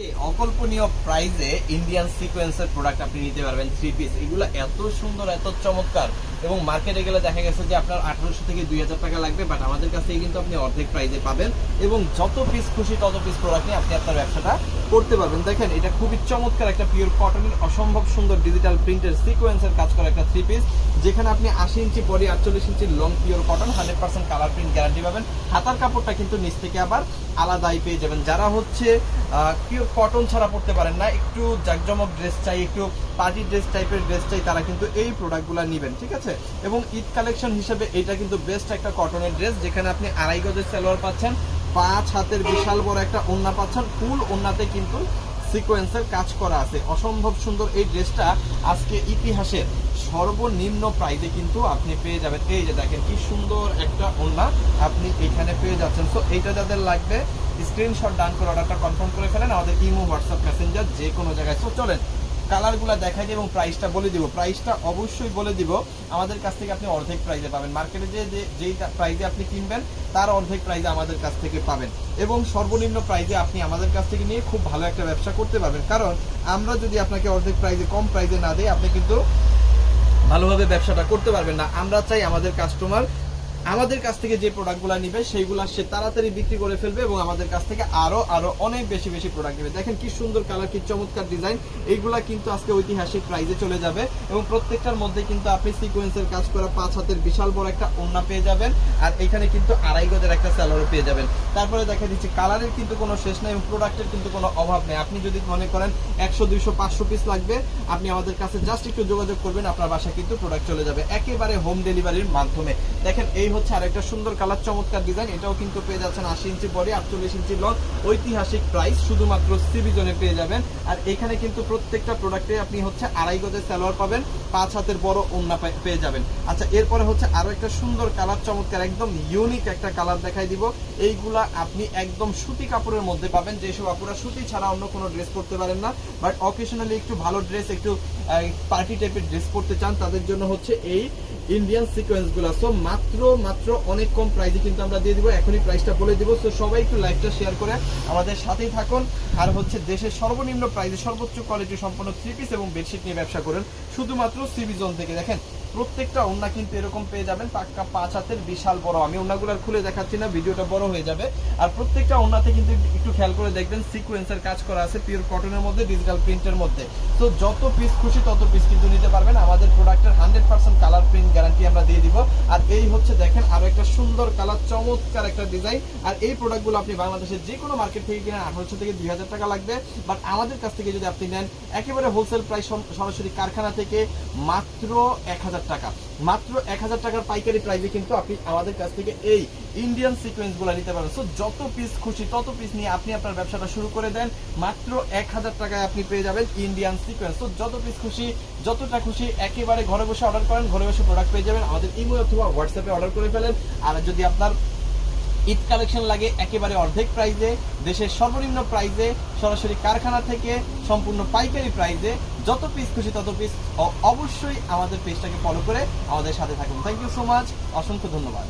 অকল্পনীয় প্রাইসে ইন্ডিয়ান সিকোয়েন্সের প্রোডাক্ট আপনি নিতে পারবেন থ্রি পিস এগুলো এত সুন্দর, এত চমৎকার। এবং মার্কেটে গেলে দেখা গেছে যে আপনার আঠারোশো থেকে দুই হাজার টাকা লাগবে বাট আমাদের কাছ কিন্তু আপনি অর্ধেক প্রাইসে পাবেন। এবং যত পিস খুশি, তত পিস প্রোডাক্ট নিয়ে আপনি আপনার ব্যবসাটা করতে পারবেন। দেখেন, এটা খুবই চমৎকার একটা পিওর কটনের অসম্ভব সুন্দর ডিজিটাল প্রিন্টের সিকোয়েন্সের কাজ করা একটা থ্রি পিস যেখানে আপনি আশি ইঞ্চি বডি আটচল্লিশ inch long pure cotton hundred percent colour print guarantee পাবেন। হাতার কাপড়টা কিন্তু নিচ থেকে আবার আলাদাই পেয়ে যাবেন। যারা হচ্ছে পিওর কটন ছাড়া পড়তে পারেন না। একটু জাকজমক ড্রেস চাই, একটু পার্টি ড্রেস টাইপের ড্রেস চাই, তারা কিন্তু এই প্রোডাক্টগুলো নেবেন, ঠিক আছে? এবং ঈদ কালেকশন হিসেবে এটা কিন্তু বেস্ট একটা কটনের ড্রেস যেখানে আপনি আড়াই গজের সালোয়ার পাচ্ছেন, পাঁচ হাতের বিশাল বড় একটা ওন্না পাচ্ছেন ফুল ওন্নাতে কিন্তু সিকোয়েন্সের কাজ করা আছে। অসম্ভব সুন্দর এই ড্রেসটা আজকে ইতিহাসের সর্বনিম্ন প্রাইজে কিন্তু আপনি পেয়ে যাবেন। এই যে দেখেন, কি সুন্দর একটা ওন্না আপনি এখানে পেয়ে যাচ্ছেন। তো এইটা যাদের লাগবে স্ক্রিনশট ডান করে অর্ডারটা কনফার্ম করে ফেলেন। আমাদের ইমো হোয়াটসঅ্যাপ মেসেঞ্জার যে কোনো জায়গায়। তো চলেন কালারগুলো দেখাই দিই এবং প্রাইসটা বলে দিব। প্রাইসটা অবশ্যই বলে দিব। আমাদের কাছ থেকে আপনি অর্ধেক প্রাইসে পাবেন। মার্কেটে যে যেই প্রাইসে আপনি কিনবেন, তার অর্ধেক প্রাইসে আমাদের কাছ থেকে পাবেন। এবং সর্বনিম্ন প্রাইসে আপনি আমাদের কাছ থেকে নিয়ে খুব ভালো একটা ব্যবসা করতে পারবেন। কারণ আমরা যদি আপনাকে অর্ধেক প্রাইসে কম প্রাইসে না দিই, আপনি কিন্তু ভালোভাবে ব্যবসাটা করতে পারবেন না। আমরা চাই আমাদের কাস্টমার আমাদের কাছ থেকে যে প্রোডাক্টগুলো নিবে, সেইগুলো সে তাড়াতাড়ি বিক্রি করে ফেলবে এবং আমাদের কাছ থেকে আরও আরও অনেক বেশি বেশি প্রোডাক্ট নেবে। দেখেন কি সুন্দর কালার কি চমৎকার ডিজাইন এইগুলা কিন্তু আজকে ঐতিহাসিক প্রাইজে চলে যাবে এবং প্রত্যেকটার মধ্যে কিন্তু আপনি সিকোয়েন্সের কাজ করা পাঁচ হাতের বিশাল বড় একটা ওন্না পেয়ে যাবেন আর এখানে কিন্তু আড়াই গজের একটা স্যালোয়ার পেয়ে যাবেন। তারপরে দেখা দিচ্ছি কালারের কিন্তু কোনো শেষ নেই এবং প্রোডাক্টের কিন্তু কোনো অভাব নেই। আপনি যদি মনে করেন একশো, দুইশো, পাঁচশো পিস লাগবে, আপনি আমাদের কাছে জাস্ট একটু যোগাযোগ করবেন, আপনার বাসায় কিন্তু প্রোডাক্ট চলে যাবে। একেবারে হোম ডেলিভারির মাধ্যমে। দেখেন এই হচ্ছে আরেকটা সুন্দর কালার, চমৎকার ডিজাইন এটাও কিন্তু পেয়ে যাচ্ছেন আশি ইঞ্চি বডি, আটচল্লিশ ইঞ্চি লং, ঐতিহাসিক প্রাইস শুধুমাত্র সিবি জোনে পেয়ে যাবেন। আর এখানে কিন্তু প্রত্যেকটা প্রোডাক্টে আপনি হচ্ছে আড়াই গজের সালোয়ার পাবেন, পাঁচ হাতের বড় ওন্না পেয়ে যাবেন। আচ্ছা এরপরে হচ্ছে আরও একটা সুন্দর কালার, চমৎকার, একদম ইউনিক একটা কালার দেখাই দিব। এইগুলা আপনি একদম সুতি কাপড়ের মধ্যে পাবেন যেসব আপুরা সুতি ছাড়া অন্য কোনো ড্রেস পরতে পারেন না। বাট অকেশনালি একটু ভালো ড্রেস একটু পার্টি টাইপের ড্রেস পরতে চান, তাদের জন্য হচ্ছে এই ইন্ডিয়ান সিকোয়েন্সগুলা সো মাত্র মাত্র অনেক কম প্রাইসে কিন্তু আমরা দিয়ে দিব। এখনই প্রাইসটা বলে দিব। সো সবাই একটু লাইভটা শেয়ার করে আমাদের সাথেই থাকুন। আর হচ্ছে দেশের সর্বনিম্ন প্রাইসে সর্বোচ্চ কোয়ালিটি সম্পন্ন থ্রি পিস এবং বেডশিট নিয়ে ব্যবসা করেন। শুধুমাত্র সিবি জোন থেকে। দেখেন প্রত্যেকটা ওন্না কিন্তু এরকম পেয়ে যাবেন পাক্কা পাঁচ হাতের বিশাল বড়। আমি ওন্নাগুলার খুলে দেখাচ্ছি না, ভিডিওটা বড় হয়ে যাবে। আর প্রত্যেকটা ওন্নাতে কিন্তু একটু খেয়াল করে দেখবেন সিকোয়েন্সের কাজ করা আছে পিওর কটনের মধ্যে ডিজিটাল প্রিন্টের মধ্যে। তো যত পিস খুশি তত পিস কিন্তু নিতে পারবেন। আমাদের প্রোডাক্টের hundred percent colour print guarantee আমরা দিয়ে দিব। আর এই হচ্ছে দেখেন, আরও একটা সুন্দর কালার চমৎকার একটা ডিজাইন আর এই প্রোডাক্টগুলো আপনি বাংলাদেশের যে কোনো মার্কেট থেকে কিনেন, আঠারোশো থেকে দুই হাজার টাকা লাগবে। বাট আমাদের কাছ থেকে যদি আপনি নেন, একেবারে হোলসেল প্রাইস সরাসরি কারখানা থেকে মাত্র এক হাজার টাকা। মাত্র এক হাজার টাকার পাইকারি প্রাইসে কিন্তু আপনি আমাদের কাছ থেকে এই ইন্ডিয়ান সিকোয়েন্সগুলো নিতে পারবেন সো যত পিস খুশি, তত পিস নিয়ে আপনি আপনার ব্যবসাটা শুরু করে দেন। মাত্র এক হাজার টাকায় আপনি পেয়ে যাবেন ইন্ডিয়ান সিকোয়েন্স তো যত পিস খুশি, যতটা খুশি, একেবারে ঘরে বসে অর্ডার করেন, ঘরে বসে প্রোডাক্ট পেয়ে যাবেন। আমাদের ইমো অথবা হোয়াটসঅ্যাপে অর্ডার করে ফেলেন। আর যদি আপনার ঈদ কালেকশন লাগে, একেবারে অর্ধেক প্রাইজে দেশের সর্বনিম্ন প্রাইজে সরাসরি কারখানা থেকে সম্পূর্ণ পাইকারি প্রাইজে যত পিস খুশি তত পিস অবশ্যই আমাদের পেজটাকে ফলো করে আমাদের সাথে থাকুন। থ্যাংক ইউ সো মাচ অসংখ্য ধন্যবাদ।